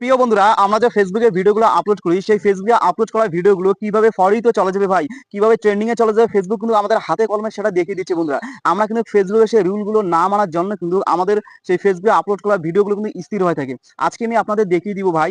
প্রিয় বন্ধুরা, আমরা যে ফেসবুকে ভিডিওগুলো আপলোড করি, সেই ফেসবুকে আপলোড করা ভিডিওগুলো কীভাবে ফরিতে চলে যাবে ভাই? কীভাবে ট্রেন্ডিং এ চলে যাবে? ফেসবুক কিন্তু আমাদের হাতে কলমে সেটা দেখিয়ে দিচ্ছে বন্ধুরা। আমরা কিন্তু ফেসবুকে সেই রুলগুলো না মানার জন্য কিন্তু আমাদের সেই ফেসবুকে আপলোড করা ভিডিওগুলো কিন্তু স্থির হয়ে থাকে। আজকে আমি আপনাদের দেখিয়ে দিব ভাই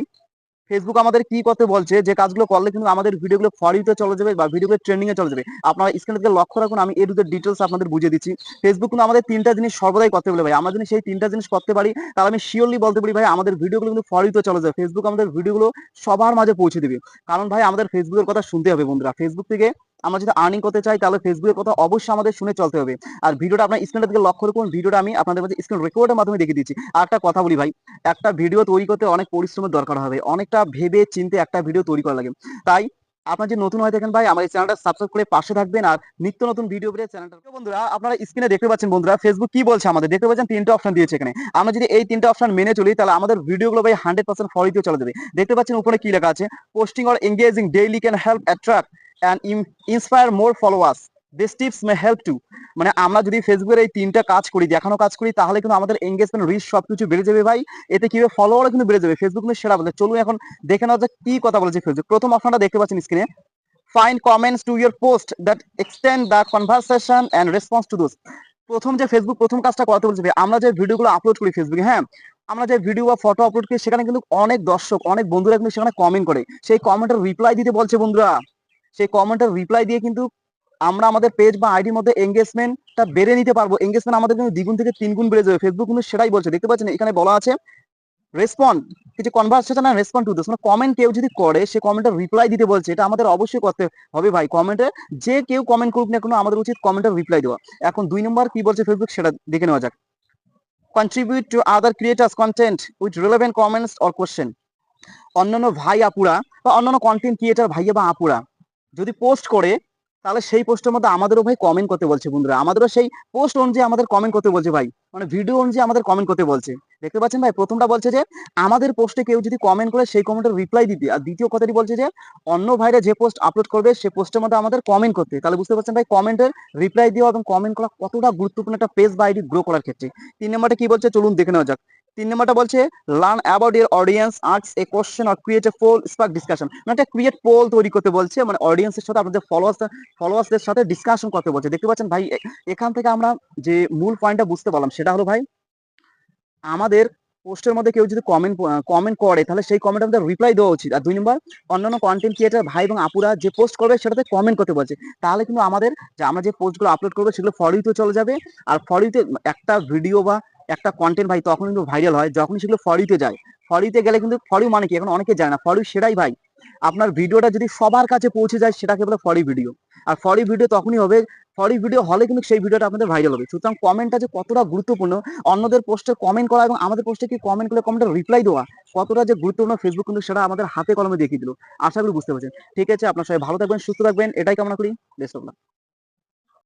ফেসবুক আমাদের কি করতে বলছে, যে কাজগুলো করলে কিন্তু আমাদের ভিডিওগুলো ফরিতে চলে যাবে বা ভিডিওগুলো ট্রেন্ডিং এ চলে যাবে। আপনারা স্ক্রিনে দিকে লক্ষ্য রাখুন, আমি এর ডিটেলস আপনাদের বুঝিয়ে দিচ্ছি। ফেসবুক কিন্তু আমাদের তিনটা জিনিস সর্বদাই করতে বলে ভাই। আমরা যদি সেই তিনটা জিনিস করতে পারি, তাহলে আমি শিওরলি বলতে পারি ভাই, আমাদের ভিডিওগুলো কিন্তু ফরিতে চলে যাবে। ফেসবুক আমাদের ভিডিওগুলো সবার মাঝে পৌঁছে দিবে। কারণ ভাই, আমাদের ফেসবুকের কথা শুনতে হবে বন্ধুরা। ফেসবুক থেকে আমরা যদি আর্নিং করতে চাই, তাহলে ফেসবুকের কথা অবশ্যই আমাদের শুনে চলতে হবে। আর ভিডিওটা আপনার স্ক্রিনের দিকে লক্ষ্য রাখুন। ভিডিওটা আমি আপনাদের মাঝে স্ক্রিন রেকর্ডের মাধ্যমে দেখিয়ে দিচ্ছি। আর একটা কথা বলি ভাই, একটা ভিডিও তৈরি করতে অনেক পরিশ্রমের দরকার হবে। অনেকটা ভেবে চিন্তে একটা ভিডিও তৈরি করা লাগে। তাই আপনার যে নতুন হয়ে থাকেন ভাই আমার এই চ্যানেলটা সাবস্ক্রাইব করে পাশে থাকবেন। আর নিত্য নতুন ভিডিও পেয়ে চ্যানেলটা বন্ধুরা, আপনারা স্ক্রিনে দেখতে পাচ্ছেন বন্ধুরা ফেসবুক কি বলছে আমাদের? দেখতে পাচ্ছেন তিনটা অপশন দিয়েছে এখানে। আমরা যদি এই তিনটা অপশন মেনে চলি, তাহলে আমাদের ভিডিওগুলো ভাই হান্ড্রেড পার্সেন্ট ফলো দিয়ে চলে যাবে। দেখতে পাচ্ছেন উপরে কি লেখা আছে? Posting or engaging daily can help attract and inspire more followers this tips may help to মানে আমরা যদি ফেসবুকের এই তিনটা কাজ করি, দেখানো কাজ করি, তাহলে কিন্তু আমাদের এঙ্গেজমেন্ট রিচ সবকিছু বেড়ে যাবে ভাই। এতে কি হবে? ফলোয়ারও কিন্তু বেড়ে যাবে। ফেসবুক কিন্তু সেরা বলে। চলুন এখন দেখে নেওয়া যাক কি কথা বলেছে ফেসবুক প্রথম অপশনটা দেখতে পাচ্ছেন স্ক্রিনে fine comments to your post that extend the conversation and response to those প্রথম যে ফেসবুক প্রথম কাজটা করতে বলছে আমরা যে ভিডিওগুলো আপলোড করি ফেসবুকে হ্যাঁ? আমরা যে ভিডিও বা ফটো আপলোড করি, সেখানে কিন্তু অনেক দর্শক, অনেক বন্ধুরা কিন্তু সেখানে কমেন্ট করে। সেই কমেন্টের রিপ্লাই দিতে বলছে বন্ধুরা। সেই কমেন্টের রিপ্লাই দিয়ে কিন্তু আমরা আমাদের পেজ বা আইডির মধ্যে এঙ্গেজমেন্টটা বেড়ে নিতে পারব। এঙ্গেজমেন্ট আমাদের কিন্তু দ্বিগুণ থেকে তিন গুণ বেড়ে যাবে। ফেসবুক কিন্তু সেটাই বলছে। দেখতে পাচ্ছেন এখানে বলা আছে রেসপন্ড কিছু কনভারসেশন আর রেসপন্ড টু দিস মানে কমেন্ট কেউ যদি করে, সে কমেন্টের রিপ্লাই দিতে বলছে, এটা আমাদের অবশ্যই করতে হবে ভাই। কমেন্টে যে কেউ কমেন্ট করুক না কোনো, আমাদের উচিত কমেন্টের রিপ্লাই দেওয়া। এখন দুই নম্বর কি বলছে ফেসবুক সেটা দেখে নেওয়া যাক। Contribute to other creators content with relevant comments or question অন্যান্য ভাই আপুরা বা অন্যান্য কন্টেন্ট ক্রিয়েটার ভাইয়া বা আপুরা যদি পোস্ট করে, তাহলে সেই পোস্টের মধ্যে আমাদেরও ভাই কমেন্ট করতে বলছে বন্ধুরা। আমাদেরও সেই পোস্ট অনুযায়ী আমাদের কমেন্ট করতে বলছে ভাই। মানে ভিডিও অনুযায়ী আমাদের কমেন্ট করতে বলছে। দেখতে পাচ্ছেন ভাই, প্রথমটা বলছে যে, আমাদের পোস্টে কেউ যদি কমেন্ট করে, সেই কমেন্টের রিপ্লাই দিতে। আর দ্বিতীয় কথাটি বলছে যে, অন্য ভাইরা যে পোস্ট আপলোড করবে সেই পোস্টের মধ্যে আমাদের কমেন্ট করতে। তাহলে বুঝতে পারছেন ভাই কমেন্টের রিপ্লাই দেওয়া এবং কমেন্ট করা কতটা গুরুত্বপূর্ণ একটা পেজ বা আইডি গ্রো করার ক্ষেত্রে। তিন নম্বরটা কি বলছে, চলুন দেখে নেওয়া যাক। তিন নম্বরটা বলছে learn about your audience arts a question or create a poll spark discussion মানে একটা ক্রিয়েট পোল তৈরি করতে বলছে মানে অডিয়েন্সের সাথে আপনাদের ফলোয়ার্স ফলোয়ার্সদের সাথে ডিসকাশন করতে বলছে। দেখতে পাচ্ছেন ভাই এখান থেকে আমরা যে মূল পয়েন্টটা বুঝতে পারলাম, সেটা হলো ভাই, আমাদের পোস্টের মধ্যে কেউ যদি কমেন্ট কমেন্ট করে, তাহলে সেই কমেন্ট আমাদের রিপ্লাই দেওয়া উচিত। আর দুই নম্বর, অন্যান্য কন্টেন্ট ক্রিয়েটার ভাই এবং আপুরা যে পোস্ট করবে, সেটাতে কমেন্ট করতে বলছে। তাহলে কিন্তু আমাদের যে আমরা যে পোস্টগুলো আপলোড করব, সেগুলো ফরিতে চলে যাবে। আর ফরিতে একটা ভিডিও বা একটা কন্টেন্ট ভাই তখন কিন্তু ভাইরাল হয় যখনই সেগুলো ফরিতে যায়। ফরিতে গেলে কিন্তু ফরি মানে কি? এখন অনেকে যায় না, ফরি সেটাই ভাই। আপনার ভিডিওটা যদি সবার কাছে পৌঁছে যায়, সেটাকে বলে ফরি ভিডিও আর ফরি ভিডিও তখনই হবে, ফরি ভিডিও হলে কিন্তু সেই ভিডিওটা আপনাদের ভাইরাল হবে। সুতরাং কমেন্টটা যে কতটা গুরুত্বপূর্ণ, অন্যদের পোস্টে কমেন্ট করা এবং আমাদের পোস্টে কি কমেন্ট করে কমেন্টের রিপ্লাই দেওয়া, কতটা যে গুরুত্বপূর্ণ ফেসবুক কিন্তু সেটা আমাদের হাতে কলমে দেখিয়ে দিল। আশা করি বুঝতে পারছেন। ঠিক আছে, আপনার সবাই ভালো থাকবেন, সুস্থ থাকবেন, এটাই কামনা করি। লাক